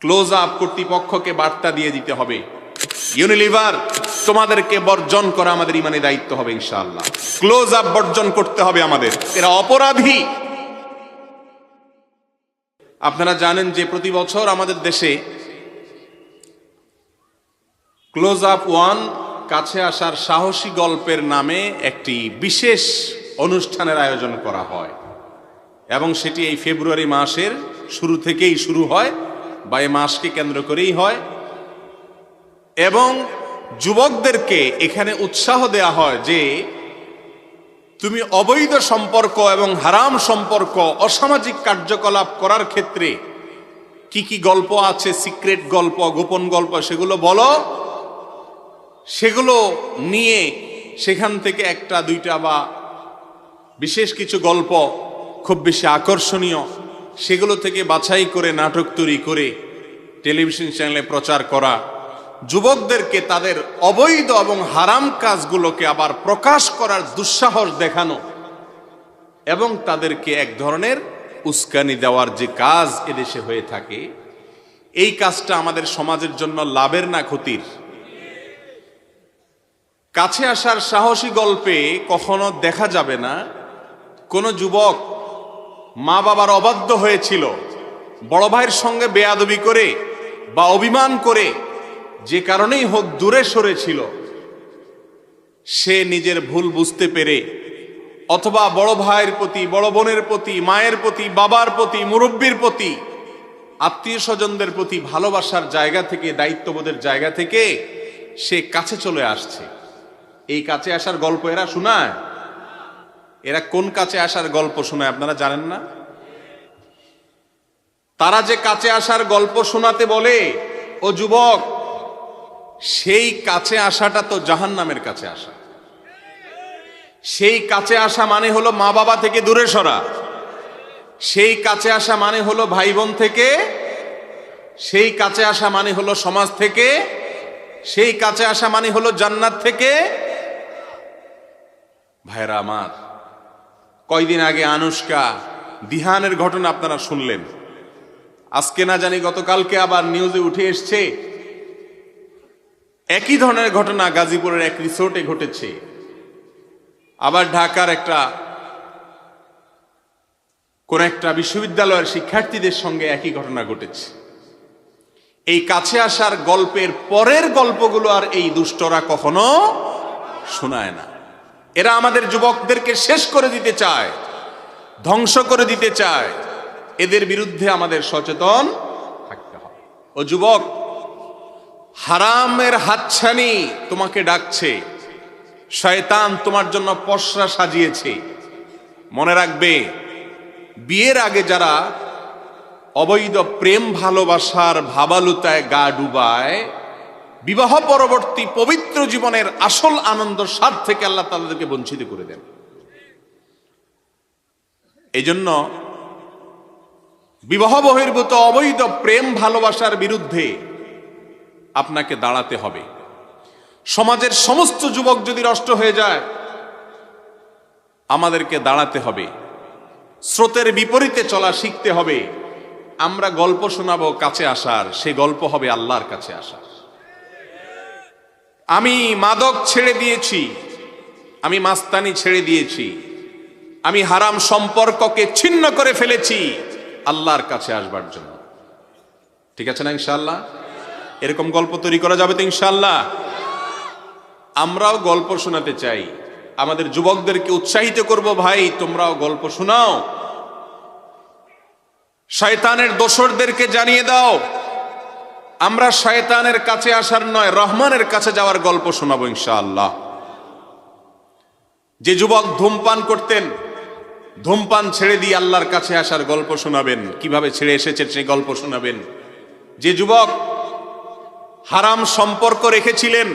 Close up কর্তৃপক্ষকে বার্তা দিয়ে দিতে হবে। ইউনিলিভার তোমাদেরকে বর্জন করা আমাদের ইমানে দায়িত্ব হবে, ইনশাআল্লাহ। ক্লোজ আপ বর্জন করতে হবে আমাদের। এরা অপরাধী। আপনারা জানেন যে প্রতি বছর আমাদের দেশে ক্লোজ আপ ওয়ান কাছে আসার সাহসী গল্পের নামে একটি বিশেষ অনুষ্ঠানের আয়োজন করা হয়। এবং সেটি এই ফেব্রুয়ারি মাসের শুরু থেকেই শুরু হয়। বা এই মাসকে কেন্দ্র করেই হয়। এবং যুবকদেরকে এখানে উৎসাহ দেয়া হয় যে, তুমি অবৈধ সম্পর্ক এবং হারাম সম্পর্ক, অসামাজিক কার্যকলাপ করার ক্ষেত্রে কি কি গল্প আছে, সিক্রেট গল্প, গোপন গল্প সেগুলো বলো। সেগুলো নিয়ে সেখান থেকে একটা, দুইটা বা বিশেষ কিছু গল্প খুব বেশি আকর্ষণীয়। সেগুলো থেকে বাছাই করে নাটক তৈরি করে টেলিভিশন চ্যানেলে প্রচার করা, যুবকদেরকে তাদের অবৈধ এবং হারাম কাজগুলোকে আবার প্রকাশ করার দুঃসাহস দেখানো এবং তাদেরকে এক ধরনের উস্কানি দেওয়ার যে কাজ এদেশে হয়ে থাকে, এই কাজটা আমাদের সমাজের জন্য লাভের না ক্ষতির। কাছে আসার সাহসী গল্পে কখনো দেখা যাবে না কোনো যুবক মা বাবার অবাধ্য হয়েছিল। বড় ভাইয়ের সঙ্গে বেয়াদবি করে বা অভিমান করে যে কারণেই হোক দূরে সরেছিল সে নিজের ভুল বুঝতে পেরে অথবা বড় ভাইয়ের প্রতি, বড় বোনের প্রতি, মায়ের প্রতি, বাবার প্রতি, মুরব্বীর প্রতি আত্মীয় স্বজনদের প্রতি ভালোবাসার জায়গা থেকে, দায়িত্ববোধের জায়গা থেকে সে কাছে চলে আসছে। এই কাছে আসার গল্প এরা শোনায়। এরা কোন কাছে আসার গল্প শোনায় আপনারা জানেন না? তারা যে কাছে আসার গল্প শোনাতে বলে, ও যুবক, সেই কাছে আসাটা তো জাহান নামের কাছে আসা। সেই কাছে আসা মানে হলো মা বাবা থেকে দূরে সরা। সেই কাছে আসা মানে হলো ভাই বোন থেকে, সেই কাছে আসা মানে হলো সমাজ থেকে, সেই কাছে আসা মানে হলো জান্নাত থেকে। ভাইরা আমার কয়দিন আগে আনুষ্কা দিহানের ঘটনা আপনারা শুনলেন। আজকে না জানি গতকালকে আবার নিউজে উঠে এসছে, একই ধরনের ঘটনা গাজীপুরের এক রিসোর্টে ঘটেছে। আবার ঢাকার একটা, কোন একটা বিশ্ববিদ্যালয়ের শিক্ষার্থীদের সঙ্গে একই ঘটনা ঘটেছে। এই কাছে আসার গল্পের পরের গল্পগুলো আর এই দুষ্টরা কখনো শোনায় না। এরা আমাদের যুবকদেরকে শেষ করে দিতে চায়, ধ্বংস করে দিতে চায়। এদের বিরুদ্ধে আমাদের সচেতন থাকতে হবে। ও যুবক, হারামের হাতছানি তোমাকে ডাকছে। শয়তান তোমার জন্য পশরা সাজিয়েছে। মনে রাখবে, বিয়ের আগে যারা অবৈধ প্রেম ভালোবাসার ভাবালুতায় গা ডুবায় বিবাহ পরবর্তী পবিত্র জীবনের আসল আনন্দ স্বাদ থেকে আল্লাহ তাদেরকে বঞ্চিত করে দেন। এই জন্য বিবাহ বহির্ভূত অবৈধ প্রেম ভালোবাসার বিরুদ্ধে আপনাকে দাঁড়াতে হবে। সমাজের সমস্ত যুবক যদি নষ্ট হয়ে যায়, আমাদেরকে দাঁড়াতে হবে। স্রোতের বিপরীতে চলা শিখতে হবে। আমরা গল্প শোনাবো কাছে আসার, সেই গল্প হবে আল্লাহর কাছে আসার। আমি মাদক ছেড়ে দিয়েছি। আমি মাস্তানি ছেড়ে দিয়েছি। আমি হারাম সম্পর্ককে ছিন্ন করে ফেলেছি। আল্লাহর কাছে আসবার জন্য। ঠিক আছে না ইনশাল্লাহ এরকম গল্প তৈরি করা যাবে তো ইনশাল্লাহ আমরাও গল্প শোনাতে চাই। আমাদের যুবকদেরকে উৎসাহিত করব, ভাই, তোমরাও গল্প শোনাও। শয়তানের দোসরদেরকে জানিয়ে দাও। আমরা শয়তানের কাছে আসার নয়, রহমানের কাছে যাওয়ার গল্প শোনাবো ইনশাআল্লাহ। যে যুবক ধূমপান করতেন, ধূমপান ছেড়ে দিয়ে আল্লাহর কাছে আসার গল্প শোনাবেন, কীভাবে ছেড়ে এসেছে সেই গল্প শোনাবেন। যে যুবক হারাম সম্পর্ক রেখেছিলেন,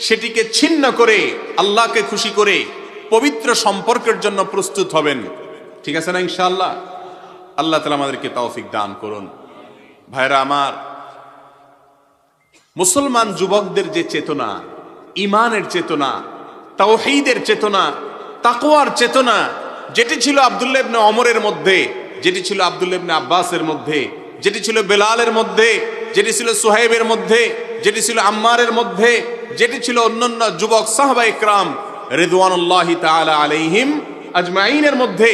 সেটিকে ছিন্ন করে, আল্লাহকে খুশি করে পবিত্র সম্পর্কের জন্য প্রস্তুত হবেন। ঠিক আছে না ইনশাআল্লাহ? আল্লাহ তালা আমাদেরকে তৌফিক দান করুন। ভাইরা আমার মুসলমান যুবকদের যে চেতনা ইমানের চেতনা, তাওহীদের চেতনা, তাকওয়ার চেতনা, যেটি ছিল আব্দুল্লাহ ইবনে অমরের মধ্যে, যেটি ছিল আব্দুল্লাহ ইবনে আব্বাসের মধ্যে, যেটি ছিল বেলালের মধ্যে, যেটি ছিল সোহেবের মধ্যে, যেটি ছিল আম্মারের মধ্যে, যেটি ছিল অন্যান্য যুবক সাহবা ইকরাম রেদওয়ানুল্লাহি তাআলা আলাইহিম আজমাইনের মধ্যে,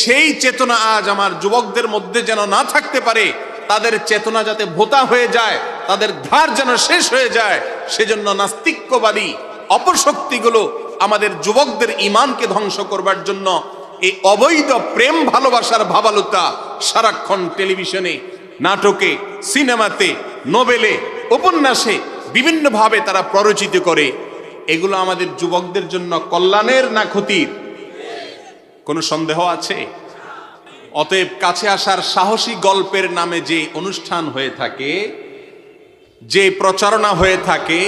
সেই চেতনা আজ আমার যুবকদের মধ্যে যেন না থাকতে পারে, তাদের চেতনা যাতে ভোতা হয়ে যায়। তাদের ধার যেন শেষ হয়ে যায়, সেজন্য নাস্তিক্যবাদী অপশক্তিগুলো আমাদের যুবকদের ইমানকে ধ্বংস করবার জন্য এই অবৈধ প্রেম ভালোবাসার ভাবালুতা সারাক্ষণ টেলিভিশনে, নাটকে, সিনেমাতে, নোবেলে, উপন্যাসে বিভিন্নভাবে তারা প্ররোচিত করে। এগুলো আমাদের যুবকদের জন্য কল্যাণের না ক্ষতির? কোনো সন্দেহ আছে? অতএব কাছে আসার সাহসী গল্পের নামে যে অনুষ্ঠান হয়ে থাকে যে প্রচারণা হয়ে থাকে,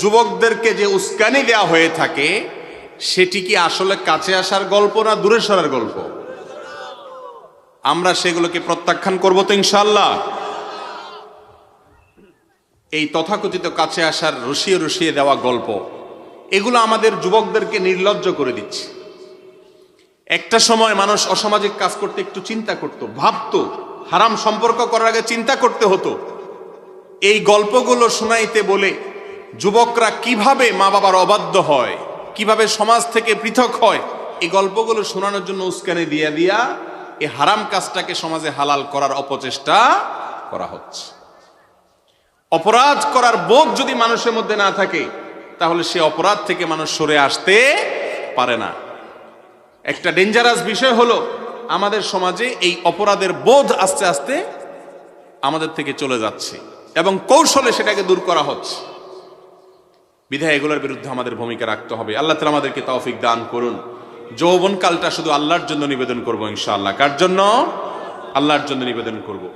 যুবকদেরকে যে উস্কানি দেওয়া হয়ে থাকে, সেটি কি আসলে কাছে আসার গল্প না দূরে সরার গল্প? আমরা সেগুলোকে প্রত্যাখ্যান করব তো ইনশাল্লাহ এই তথাকথিত কাছে আসার রসিয়ে রসিয়ে দেওয়া গল্প, এগুলো আমাদের যুবকদেরকে নির্লজ্জ করে দিচ্ছে। একটা সময় মানুষ অসামাজিক কাজ করতে একটু চিন্তা করত, ভাবতো, হারাম সম্পর্ক করার আগে চিন্তা করতে হতো। এই গল্পগুলো শোনাইতে বলে যুবকরা কীভাবে মা বাবার অবাধ্য হয়, কীভাবে সমাজ থেকে পৃথক হয়, এই গল্পগুলো শোনানোর জন্য উস্কানি দিয়া দিয়া এই হারাম কাজটাকে সমাজে হালাল করার অপচেষ্টা করা হচ্ছে। অপরাধ করার বোধ যদি মানুষের মধ্যে না থাকে, তাহলে সে অপরাধ থেকে মানুষ সরে আসতে পারে না। একটা ডেঞ্জারাস বিষয় হলো, আমাদের সমাজে এই অপরাধের বোধ আস্তে আস্তে আমাদের থেকে চলে যাচ্ছে। এবং কৌশলে সেটাকে দূর করা হচ্ছে। বিধায় এগুলোর বিরুদ্ধে আমাদের ভূমিকা রাখতে হবে। আল্লাহ তালা আমাদেরকে তৌফিক দান করুন। যৌবন কালটা শুধু আল্লাহর জন্য নিবেদন করব ইনশাআল্লাহ। কার জন্য? আল্লাহর জন্য নিবেদন করব।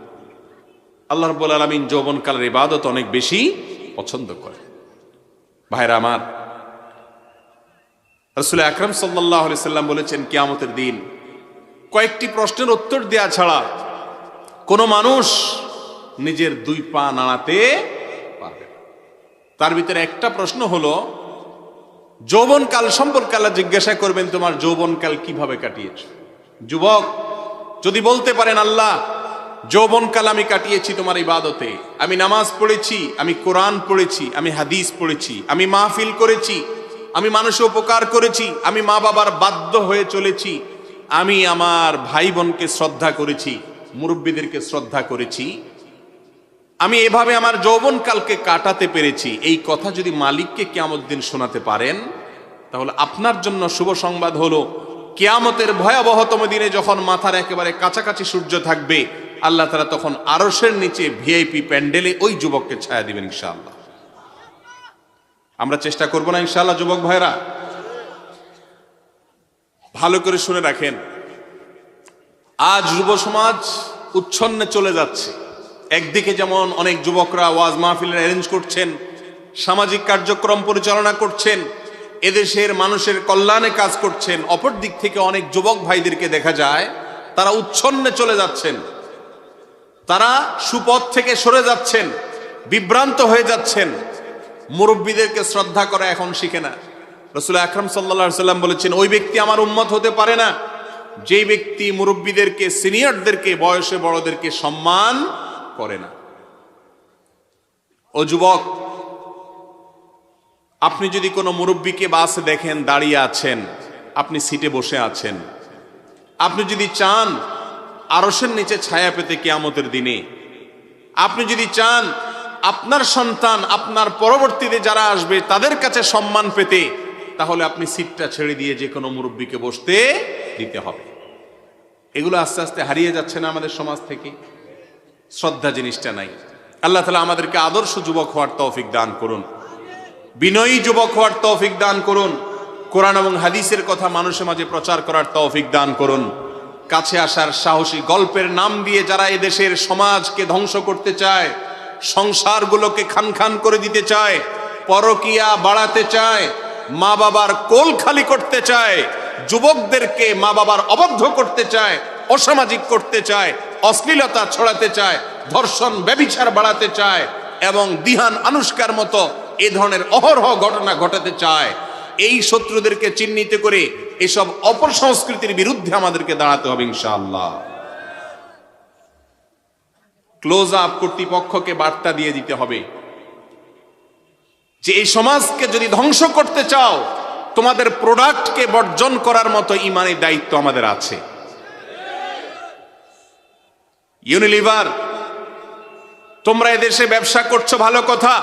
আল্লাহ রব্বুল আলমিন যৌবন কালের ইবাদত অনেক বেশি পছন্দ করে। ভাইরা আমার, রসুল আকরম সাল্লাহ সাল্লাম বলেছেন, কিয়ামতের দিন কয়েকটি প্রশ্নের উত্তর দেয়া ছাড়া কোনো মানুষ নিজের দুই পা নাড়াতে পারবে তার ভিতরে একটা প্রশ্ন হলো, যৌবনকাল সম্পর্কে আল্লাহ জিজ্ঞাসা করবেন, তোমার যৌবনকাল কীভাবে কাটিয়েছ? যুবক, যদি বলতে পারেন, আল্লাহ, যৌবনকাল আমি কাটিয়েছি তোমার ইবাদতে। আমি নামাজ পড়েছি, আমি কোরআন পড়েছি, আমি হাদিস পড়েছি, আমি মাহফিল করেছি, আমি মানুষের উপকার করেছি, আমি মা বাবার বাধ্য হয়ে চলেছি। আমি আমার ভাই বোনকে শ্রদ্ধা করেছি, মুরব্বীদেরকে শ্রদ্ধা করেছি আমি এভাবে আমার যৌবনকালকে কাটাতে পেরেছি। এই কথা যদি মালিককে কেয়ামত দিন শোনাতে পারেন, তাহলে আপনার জন্য শুভ সংবাদ হলো, কেয়ামতের ভয়াবহতম দিনে যখন মাথার একেবারে কাছাকাছি সূর্য থাকবে, আল্লাহ তারা তখন আরসের নিচে ভিআইপি প্যান্ডেলে ওই যুবককে ছায়া দিবেন ইনশাআল্লাহ। আমরা চেষ্টা করব না ইনশাআল্লাহ, যুবক ভাইরা ভালো করে শুনে রাখেন। আজ যুব সমাজ উচ্ছন্নে চলে যাচ্ছে। একদিকে যেমন অনেক যুবকরা ওয়াজ মাহফিলের অ্যারেঞ্জ করছেন, সামাজিক কার্যক্রম পরিচালনা করছেন, এদেশের মানুষের কল্যাণে কাজ করছেন, অপর দিক থেকে অনেক যুবক ভাইদেরকে দেখা যায়, তারা উচ্ছন্নে চলে যাচ্ছেন। তারা সুপথ থেকে সরে যাচ্ছেন, বিভ্রান্ত হয়ে যাচ্ছেন। মুরব্বীদেরকে শ্রদ্ধা করা এখন শিখে না। রসুল আকরম সাল্লা সাল্লাম বলেছেন, ওই ব্যক্তি আমার উম্মত হতে পারে না। যেই ব্যক্তি মুরব্বীদেরকে, সিনিয়রদেরকে, বয়সে বড়দেরকে সম্মান করে না। ও যুবক, আপনি যদি কোনো মুরব্বীকে বাসে দেখেন, দাঁড়িয়ে আছেন, আপনি সিটে বসে আছেন। আপনি যদি চান আরসের নিচে ছায়া পেতে কেয়ামতের দিনে, আপনি যদি চান আপনার সন্তান আপনার পরবর্তীতে যারা আসবে তাদের কাছে সম্মান পেতে, তাহলে আপনি সিটটা ছেড়ে দিয়ে যে কোনো মুরব্বীকে বসতে দিতে হবে। এগুলো আস্তে আস্তে হারিয়ে যাচ্ছে না আমাদের সমাজ থেকে? শ্রদ্ধা জিনিসটা নাই। আল্লাহ তালা আমাদেরকে আদর্শ যুবক হওয়ার তৌফিক দান করুন। বিনয়ী যুবক হওয়ার তৌফিক দান করুন। কোরআন এবং হাদিসের কথা মানুষের মাঝে প্রচার করার তৌফিক দান করুন। কাছে আসার সাহসী গল্পের নাম দিয়ে যারা এদেশের সমাজকে ধ্বংস করতে চায়, সংসারগুলোকে খান খান করে দিতে চায়, পরকিয়া বাড়াতে চায় মা বাবার কোল খালি করতে চায়, যুবকদেরকে মা বাবার অবদ্ধ করতে চায়, অসামাজিক করতে চায় অশ্লীলতা ছড়াতে চায়, ধর্ষণ ব্যবিচার বাড়াতে চায় এবং দিহান আনুষ্কার মতো এ ধরনের অহরহ ঘটনা ঘটাতে চায়। এই শত্রুদেরকে চিহ্নিত করে এসব অপর সংস্কৃতির বিরুদ্ধে আমাদেরকে দাঁড়াতে হবে ইনশাআল্লাহ। ক্লোজ আপ কর্তৃপক্ষকে বার্তা দিয়ে দিতে হবে যে এই সমাজকে যদি ধ্বংস করতে চাও, তোমাদের প্রোডাক্টকে বর্জন করার মতো ইমানের দায়িত্ব আমাদের আছে। ইউনিলিভার তোমরা এদেশে ব্যবসা করছ, ভালো কথা।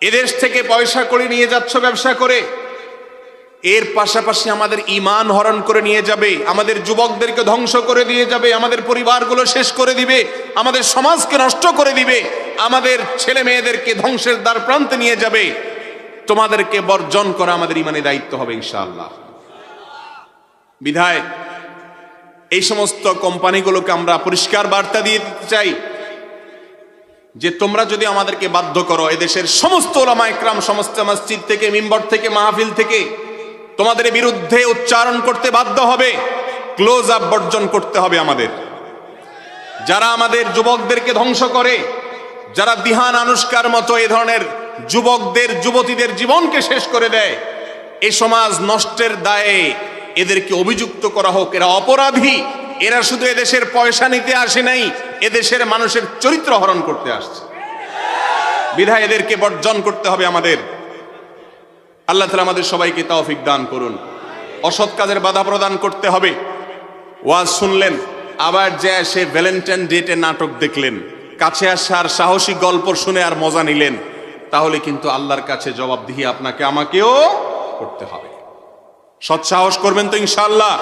এদেশ থেকে পয়সা করে নিয়ে যাচ্ছ ব্যবসা করে। এর পাশাপাশি আমাদের ইমান হরণ করে নিয়ে যাবে, আমাদের যুবকদেরকে ধ্বংস করে দিয়ে যাবে, আমাদের পরিবারগুলো শেষ করে দিবে, আমাদের সমাজকে নষ্ট করে দিবে, আমাদের ছেলে মেয়েদেরকে ধ্বংসের দ্বার প্রান্তে নিয়ে যাবে। তোমাদেরকে বর্জন করা আমাদের ইমানে দায়িত্ব হবে, ইনশাআল্লাহ। বিধায় এই সমস্ত কোম্পানিগুলোকে আমরা পরিষ্কার বার্তা দিয়ে দিতে চাই যে তোমরা যদি আমাদেরকে বাধ্য করো, এদেশের সমস্ত ওলামা একরাম, সমস্ত মসজিদ থেকে, মিম্বর থেকে, মাহফিল থেকে, তোমাদের বিরুদ্ধে উচ্চারণ করতে বাধ্য হবে, ক্লোজ আপ বর্জন করতে হবে আমাদের। যারা আমাদের যুবকদেরকে ধ্বংস করে, যারা দিহান আনুষ্কার মতো এ ধরনের যুবকদের, যুবতীদের জীবনকে শেষ করে দেয়, এ সমাজ নষ্টের দায়ে এদেরকে অভিযুক্ত করা হোক, এরা অপরাধী। এরা শুধু এদেশের পয়সা নিতে আসে নাই, এদেশের মানুষের চরিত্র হরণ করতে আসছে। বিধায় এদেরকে বর্জন করতে হবে আমাদের। আল্লাহ তালা আমাদের সবাইকে তৌফিক দান করুন। অসৎ কাজের বাধা প্রদান করতে হবে। ওয়াজ শুনলেন, আবার যে সে ভ্যালেন্টাইন ডেটে নাটক দেখলেন। কাছে আসার সাহসী গল্প শুনে আর মজা নিলেন। তাহলে কিন্তু আল্লাহর কাছে জবাবদিহি আপনাকে, আমাকেও করতে হবে। সৎসাহস করবেন তো ইনশাআল্লাহ।